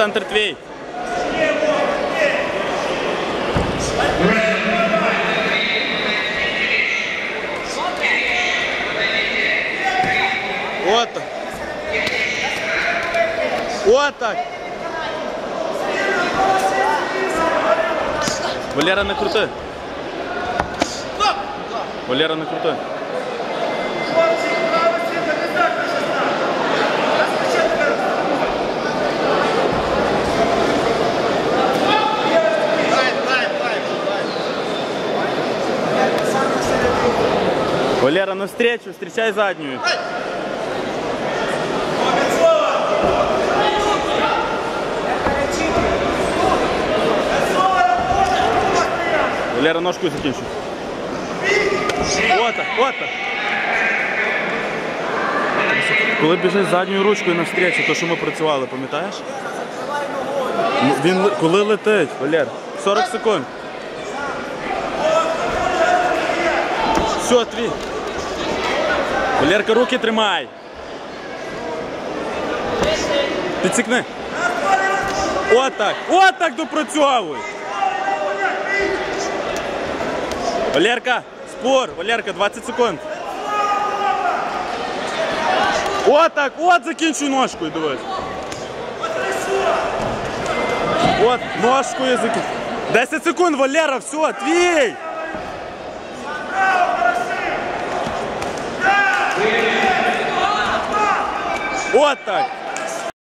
Центр твій. От так. От так. Валера не крути. Валера не крути. Валера, навстречу, встречай заднюю. Валера, ножку закінчу. Ота, ота. Коли біжиш задньою ручкою навстречу, то що ми працювали, пам'ятаєш? Ну, Він ли- коли летить, Валер, 40 секунд. Все, твій. Валерка, руки тримай. Підсікни. Отак, отак допрацьовуй. Валерка, спор, Валерка, 20 секунд. Отак, от закінчуй ножкою, дивись. От, ножкою закінчуй. 10 секунд, Валера, все, твій. От так.